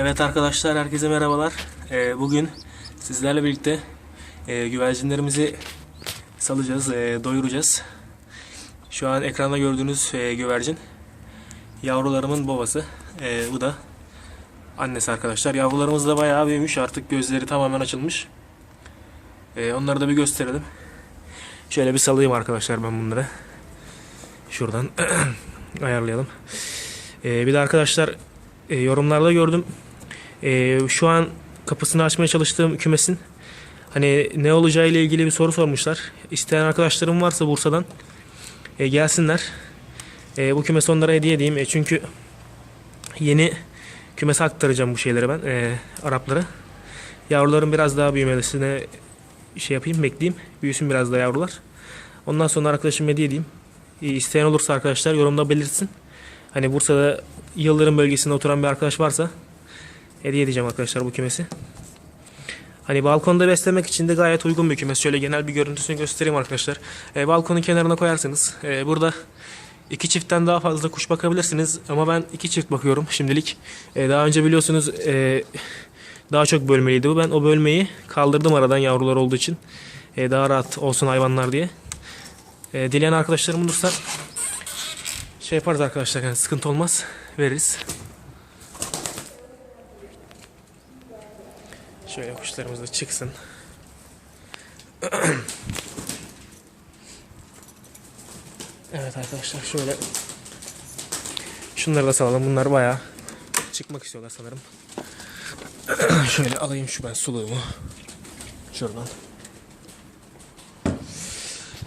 Evet arkadaşlar herkese merhabalar. Ee, bugün sizlerle birlikte e, güvercinlerimizi salacağız, e, doyuracağız. Şu an ekranda gördüğünüz e, güvercin yavrularımın babası. E, bu da annesi arkadaşlar. Yavrularımız da bayağı büyümüş artık gözleri tamamen açılmış. E, onları da bir gösterelim. Şöyle bir salayım arkadaşlar ben bunları. Şuradan ayarlayalım. E, bir de arkadaşlar e, yorumlarda gördüm. E, şu an kapısını açmaya çalıştığım kümesin hani ne olacağı ile ilgili bir soru sormuşlar. İsteyen arkadaşlarım varsa Bursa'dan e, gelsinler. E, bu kümesi onlara hediye edeyim. E, çünkü yeni kümese aktaracağım bu şeyleri ben e, Araplara. Yavruların biraz daha büyümesine şey yapayım bekleyeyim. Büyüsün biraz daha yavrular. Ondan sonra arkadaşım hediye edeyim. E, isteyen olursa arkadaşlar yorumda belirtsin. Hani Bursa'da Yıldırım bölgesinde oturan bir arkadaş varsa hediye edeceğim arkadaşlar bu kümesi. Hani balkonda beslemek için de gayet uygun bir kümes. Şöyle genel bir görüntüsünü göstereyim arkadaşlar. E, balkonun kenarına koyarsınız. E, burada iki çiftten daha fazla kuş bakabilirsiniz. Ama ben iki çift bakıyorum şimdilik. E, daha önce biliyorsunuz e, daha çok bölmeliydi bu. Ben o bölmeyi kaldırdım aradan yavrular olduğu için. E, daha rahat olsun hayvanlar diye. E, dileyen arkadaşlarım olursa şey yaparız arkadaşlar yani sıkıntı olmaz veririz. Şöyle kuşlarımız da çıksın. evet arkadaşlar şöyle şunları da salalım. Bunlar bayağı çıkmak istiyorlar sanırım. şöyle alayım şu ben suluğumu. Şuradan.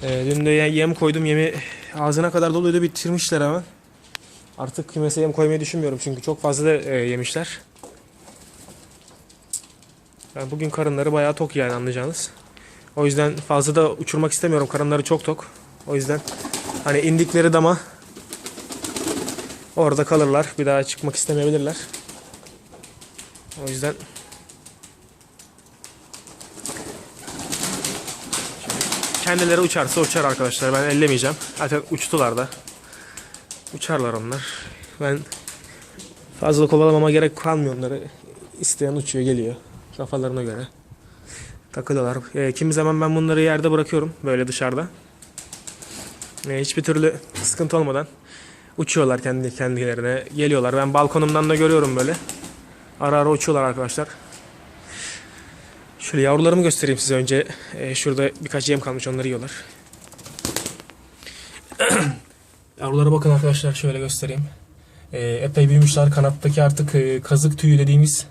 Ee, dün de yem koydum. Yemi ağzına kadar doluydu bitirmişler hemen. Artık kümese yem koymayı düşünmüyorum çünkü çok fazla e, yemişler. Yani bugün karınları bayağı tok yani anlayacağınız. O yüzden fazla da uçurmak istemiyorum. Karınları çok tok. O yüzden hani indikleri dama orada kalırlar. Bir daha çıkmak istemeyebilirler. O yüzden kendileri uçarsa uçar arkadaşlar. Ben ellemeyeceğim. Zaten uçtular da. Uçarlar onlar. Ben fazla kovalamama gerek kalmıyor onları. İsteyen uçuyor geliyor. Kafalarına göre. Takılıyorlar. E, kimi zaman ben bunları yerde bırakıyorum. Böyle dışarıda. E, hiçbir türlü sıkıntı olmadan uçuyorlar kendi kendilerine. Geliyorlar. Ben balkonumdan da görüyorum böyle. Ara ara uçuyorlar arkadaşlar. Şöyle yavrularımı göstereyim size önce. E, şurada birkaç yem kalmış onları yiyorlar. Yavrulara bakın arkadaşlar şöyle göstereyim. E, epey büyümüşler. Kanattaki artık e, kazık tüyü dediğimiz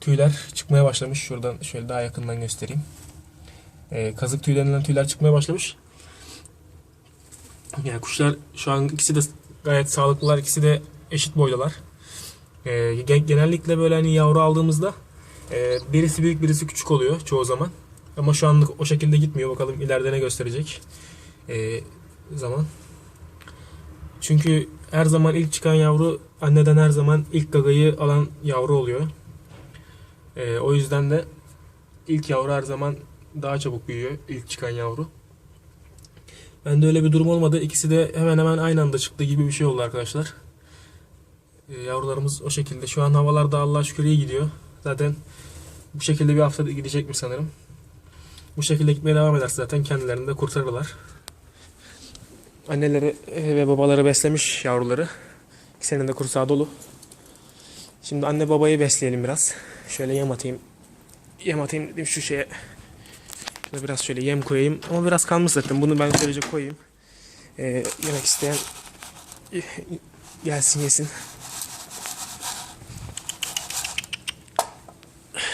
tüyler çıkmaya başlamış. Şuradan şöyle daha yakından göstereyim. E, kazık tüyü denilen tüyler çıkmaya başlamış. Yani kuşlar şu an ikisi de gayet sağlıklılar. İkisi de eşit boydalar. E, genellikle böyle hani yavru aldığımızda e, birisi büyük birisi küçük oluyor çoğu zaman. Ama şu anlık o şekilde gitmiyor. Bakalım ileride ne gösterecek e, zaman. Çünkü her zaman ilk çıkan yavru anneden her zaman ilk gagayı alan yavru oluyor. E, o yüzden de ilk yavru her zaman daha çabuk büyüyor. ilk çıkan yavru. Bende öyle bir durum olmadı. İkisi de hemen hemen aynı anda çıktı gibi bir şey oldu arkadaşlar. E, yavrularımız o şekilde. Şu an havalar da Allah'a şükür iyi gidiyor. Zaten bu şekilde bir hafta gidecekmiş sanırım. Bu şekilde gitmeye devam ederse zaten kendilerini de kurtarırlar. Anneleri ve babaları beslemiş yavruları. İkisinin de kursağı dolu. Şimdi anne babayı besleyelim biraz. Şöyle yem atayım. Yem atayım dedim şu şeye. Şöyle biraz şöyle yem koyayım. Ama biraz kalmış zaten. Bunu ben şöylece koyayım. Ee, yemek isteyen gelsin yesin.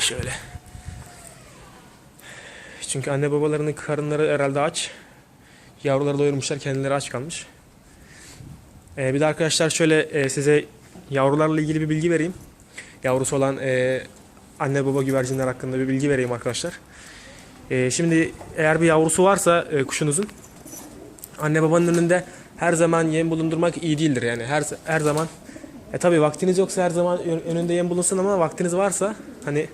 Şöyle. Çünkü anne babalarının karınları herhalde aç. Yavruları doyurmuşlar, kendileri aç kalmış. Ee, bir de arkadaşlar şöyle e, size yavrularla ilgili bir bilgi vereyim. Yavrusu olan e, anne baba güvercinler hakkında bir bilgi vereyim arkadaşlar. E, şimdi eğer bir yavrusu varsa e, kuşunuzun anne babanın önünde her zaman yem bulundurmak iyi değildir. Yani her her zaman e tabi vaktiniz yoksa her zaman önünde yem bulunsun ama vaktiniz varsa hani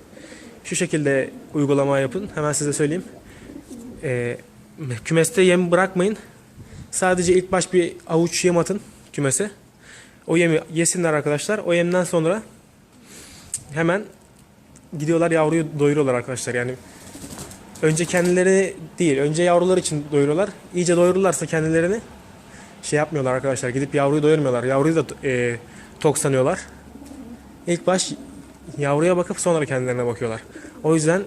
şu şekilde uygulama yapın. Hemen size söyleyeyim. E, kümeste yem bırakmayın. Sadece ilk baş bir avuç yem atın kümese. O yemi yesinler arkadaşlar. O yemden sonra hemen gidiyorlar yavruyu doyuruyorlar arkadaşlar. Yani önce kendileri değil, önce yavrular için doyuruyorlar. İyice doyururlarsa kendilerini şey yapmıyorlar arkadaşlar. Gidip yavruyu doyurmuyorlar. Yavruyu da e, tok sanıyorlar. İlk baş yavruya bakıp sonra kendilerine bakıyorlar. O yüzden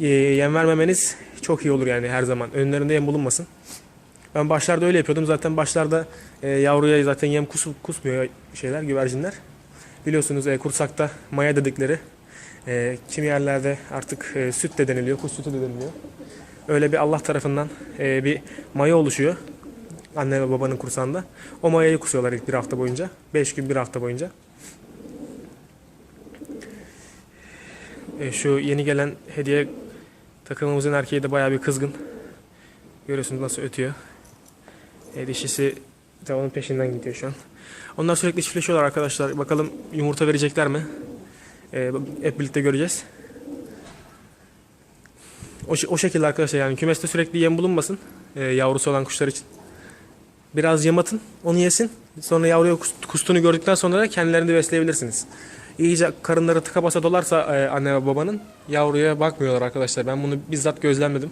e, yem vermemeniz çok iyi olur yani her zaman. Önlerinde yem bulunmasın. Ben başlarda öyle yapıyordum. Zaten başlarda e, yavruya zaten yem kus, kusmuyor şeyler, güvercinler. Biliyorsunuz e, kursakta maya dedikleri e, kimi yerlerde artık e, süt de deniliyor, kuş sütü de deniliyor. Öyle bir Allah tarafından e, bir maya oluşuyor. Anne ve babanın kursağında. O mayayı kusuyorlar ilk bir hafta boyunca. Beş gün bir hafta boyunca. E, şu yeni gelen hediye takımımızın erkeği de bayağı bir kızgın. Görüyorsunuz nasıl ötüyor. E, dişisi de onun peşinden gidiyor şu an. Onlar sürekli çiftleşiyorlar arkadaşlar. Bakalım yumurta verecekler mi? E, hep birlikte göreceğiz. O, o şekilde arkadaşlar yani kümeste sürekli yem bulunmasın. E, yavrusu olan kuşlar için. Biraz yem atın, onu yesin. Sonra yavruya kus- kustuğunu gördükten sonra kendilerini besleyebilirsiniz. İyice karınları tıka basa dolarsa e, anne ve babanın yavruya bakmıyorlar arkadaşlar. Ben bunu bizzat gözlemledim.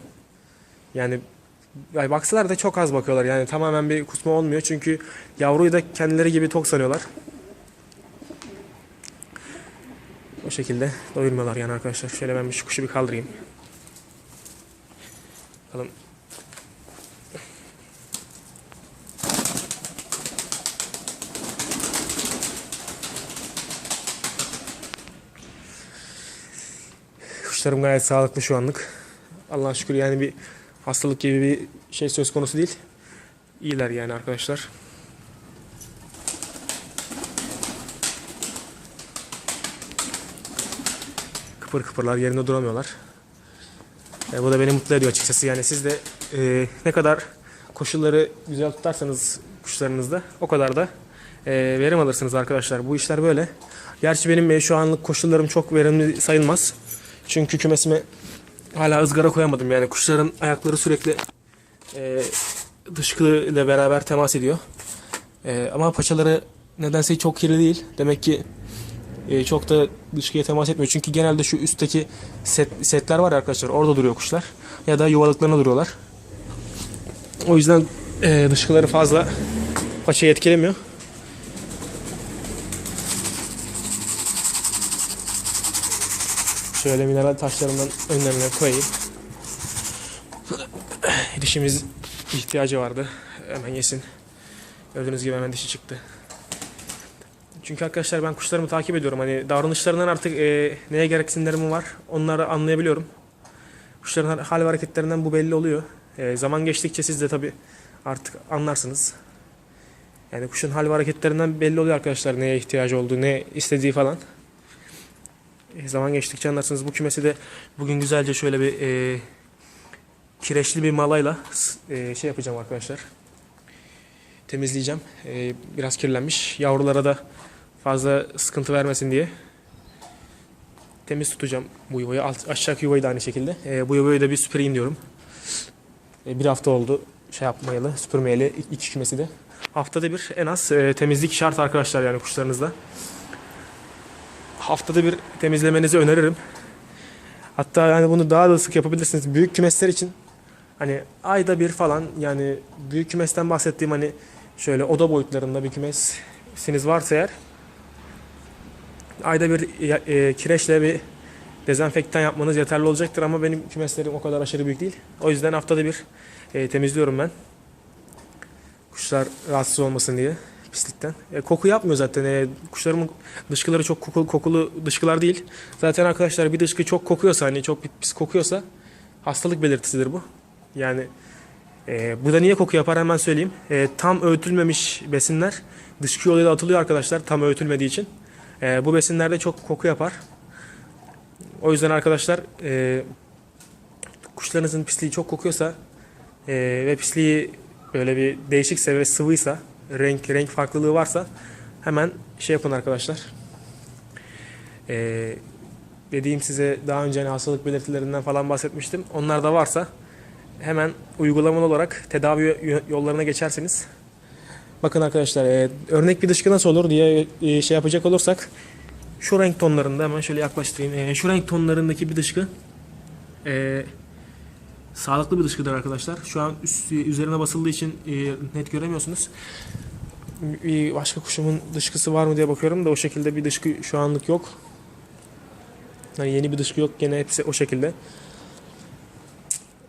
Yani ya baksalar da çok az bakıyorlar. Yani tamamen bir kusma olmuyor. Çünkü yavruyu da kendileri gibi tok sanıyorlar. O şekilde doyurmuyorlar yani arkadaşlar. Şöyle ben şu kuşu bir kaldırayım. Bakalım. Kuşlarım gayet sağlıklı şu anlık. Allah'a şükür yani bir hastalık gibi bir şey söz konusu değil. İyiler yani arkadaşlar. Kıpır kıpırlar yerinde duramıyorlar. E, bu da beni mutlu ediyor açıkçası. Yani siz de e, ne kadar koşulları güzel tutarsanız kuşlarınızda o kadar da e, verim alırsınız arkadaşlar. Bu işler böyle. Gerçi benim e, şu anlık koşullarım çok verimli sayılmaz. Çünkü kümesime hala ızgara koyamadım. Yani kuşların ayakları sürekli e, dışkı ile beraber temas ediyor. E, ama paçaları nedense çok kirli değil. Demek ki e, çok da dışkıya temas etmiyor. Çünkü genelde şu üstteki set, setler var ya arkadaşlar. Orada duruyor kuşlar. Ya da yuvalıklarına duruyorlar. O yüzden e, dışkıları fazla paçayı etkilemiyor. Şöyle mineral taşlarından önlerine koyayım. Dişimiz ihtiyacı vardı. Hemen yesin. Gördüğünüz gibi hemen dişi çıktı. Çünkü arkadaşlar ben kuşlarımı takip ediyorum. Hani davranışlarından artık e, neye gereksinimlerim var onları anlayabiliyorum. Kuşların hal ve hareketlerinden bu belli oluyor. E, zaman geçtikçe siz de tabi artık anlarsınız. Yani kuşun hal ve hareketlerinden belli oluyor arkadaşlar neye ihtiyacı olduğu, ne istediği falan. E, zaman geçtikçe anlarsınız. Bu kümesi de bugün güzelce şöyle bir e, kireçli bir malayla e, şey yapacağım arkadaşlar. Temizleyeceğim. E, biraz kirlenmiş. Yavrulara da fazla sıkıntı vermesin diye temiz tutacağım bu yuvayı. Alt, aşağı yuvayı da aynı şekilde. E, bu yuvayı da bir süpüreyim diyorum. E, bir hafta oldu şey yapmayalı, süpürmeyeli iki kümesi de. Haftada bir en az e, temizlik şart arkadaşlar yani kuşlarınızda. Haftada bir temizlemenizi öneririm. Hatta yani bunu daha da sık yapabilirsiniz. Büyük kümesler için hani ayda bir falan yani büyük kümesten bahsettiğim hani şöyle oda boyutlarında bir kümesiniz varsa eğer ayda bir e, kireçle bir dezenfektan yapmanız yeterli olacaktır ama benim kümeslerim o kadar aşırı büyük değil. O yüzden haftada bir e, temizliyorum ben. Kuşlar rahatsız olmasın diye pislikten. E, koku yapmıyor zaten. E, kuşlarımın dışkıları çok kokulu, kokulu dışkılar değil. Zaten arkadaşlar bir dışkı çok kokuyorsa hani çok pis kokuyorsa hastalık belirtisidir bu. Yani e, bu da niye koku yapar hemen söyleyeyim. E, tam öğütülmemiş besinler dışkı yoluyla atılıyor arkadaşlar tam öğütülmediği için. E, bu besinlerde çok koku yapar. O yüzden arkadaşlar e, kuşlarınızın pisliği çok kokuyorsa e, ve pisliği böyle bir değişikse ve sıvıysa renk renk farklılığı varsa hemen şey yapın arkadaşlar. E, dediğim size daha önce hani hastalık belirtilerinden falan bahsetmiştim. Onlar da varsa hemen uygulamalı olarak tedavi yo- yollarına geçerseniz Bakın arkadaşlar e, örnek bir dışkı nasıl olur diye e, şey yapacak olursak şu renk tonlarında hemen şöyle yaklaştırayım. Ee, şu renk tonlarındaki bir dışkı ee, sağlıklı bir dışkıdır arkadaşlar. Şu an üst, üzerine basıldığı için e, net göremiyorsunuz. Bir başka kuşumun dışkısı var mı diye bakıyorum da o şekilde bir dışkı şu anlık yok. Yani yeni bir dışkı yok gene hepsi o şekilde.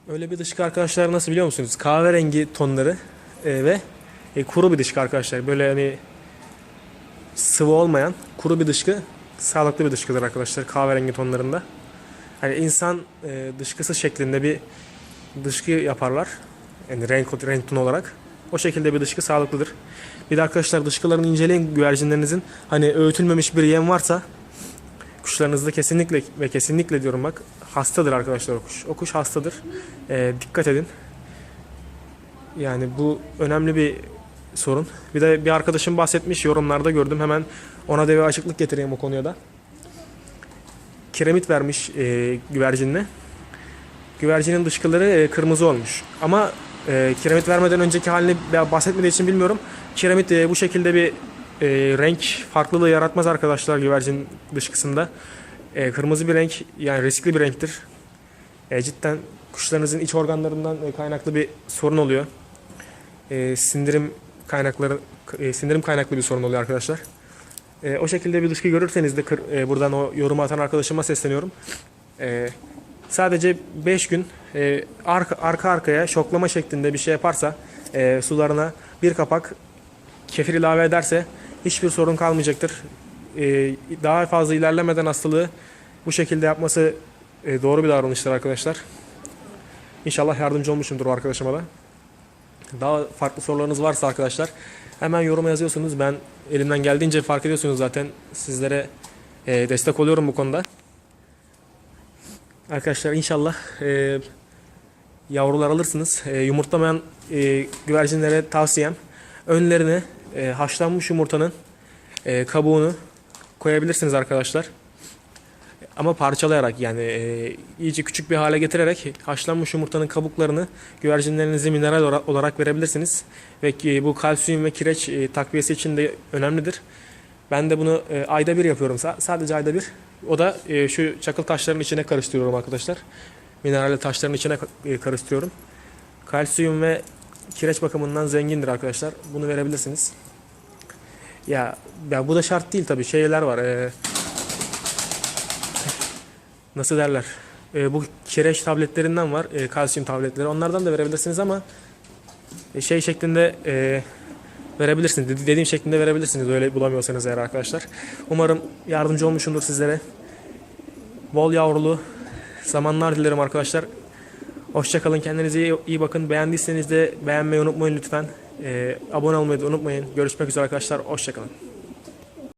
Öyle bir dışkı arkadaşlar nasıl biliyor musunuz? Kahverengi tonları e, ve e, kuru bir dışkı arkadaşlar. Böyle hani sıvı olmayan kuru bir dışkı sağlıklı bir dışkıdır arkadaşlar kahverengi tonlarında. Hani insan e, dışkısı şeklinde bir dışkı yaparlar. Yani renk, renk tonu olarak. O şekilde bir dışkı sağlıklıdır. Bir de arkadaşlar dışkılarını inceleyin güvercinlerinizin. Hani öğütülmemiş bir yem varsa kuşlarınızda kesinlikle ve kesinlikle diyorum bak hastadır arkadaşlar o kuş. O kuş hastadır. E, dikkat edin. Yani bu önemli bir sorun. Bir de bir arkadaşım bahsetmiş yorumlarda gördüm. Hemen ona da bir açıklık getireyim o konuya da. Kiremit vermiş e, güvercinine. Güvercinin dışkıları e, kırmızı olmuş. Ama e, kiremit vermeden önceki halini bahsetmediği için bilmiyorum. Kiremit e, bu şekilde bir e, renk farklılığı yaratmaz arkadaşlar güvercin dışkısında. E, kırmızı bir renk yani riskli bir renktir. E, cidden kuşlarınızın iç organlarından e, kaynaklı bir sorun oluyor. E, sindirim kaynakları e, sindirim kaynaklı bir sorun oluyor arkadaşlar. E, o şekilde bir dışkı görürseniz de kır- e, buradan o yorumu atan arkadaşıma sesleniyorum. E, sadece 5 gün e, arka, arka arkaya şoklama şeklinde bir şey yaparsa e, sularına bir kapak kefir ilave ederse hiçbir sorun kalmayacaktır. E, daha fazla ilerlemeden hastalığı bu şekilde yapması e, doğru bir davranıştır arkadaşlar. İnşallah yardımcı olmuşumdur o arkadaşıma da. Daha farklı sorularınız varsa arkadaşlar hemen yoruma yazıyorsunuz. Ben elimden geldiğince fark ediyorsunuz zaten sizlere e, destek oluyorum bu konuda. Arkadaşlar inşallah e, yavrular alırsınız. E, yumurtlamayan e, güvercinlere tavsiyem önlerine e, haşlanmış yumurtanın e, kabuğunu koyabilirsiniz arkadaşlar. Ama parçalayarak yani e, iyice küçük bir hale getirerek haşlanmış yumurtanın kabuklarını güvercinlerinize mineral olarak verebilirsiniz. Ve ki bu kalsiyum ve kireç e, takviyesi için de önemlidir. Ben de bunu e, ayda bir yapıyorum. Sa- sadece ayda bir. O da e, şu çakıl taşların içine karıştırıyorum arkadaşlar. Mineralli taşların içine e, karıştırıyorum. Kalsiyum ve kireç bakımından zengindir arkadaşlar. Bunu verebilirsiniz. Ya, ya bu da şart değil tabii. Şeyler var. E, nasıl derler? E, bu kireç tabletlerinden var. E, kalsiyum tabletleri. Onlardan da verebilirsiniz ama e, şey şeklinde e, verebilirsiniz. Dedi- Dediğim şeklinde verebilirsiniz. Öyle bulamıyorsanız eğer arkadaşlar. Umarım yardımcı olmuşumdur sizlere. Bol yavrulu zamanlar dilerim arkadaşlar. Hoşçakalın. Kendinize iyi, iyi bakın. Beğendiyseniz de beğenmeyi unutmayın lütfen. E, abone olmayı da unutmayın. Görüşmek üzere arkadaşlar. Hoşçakalın.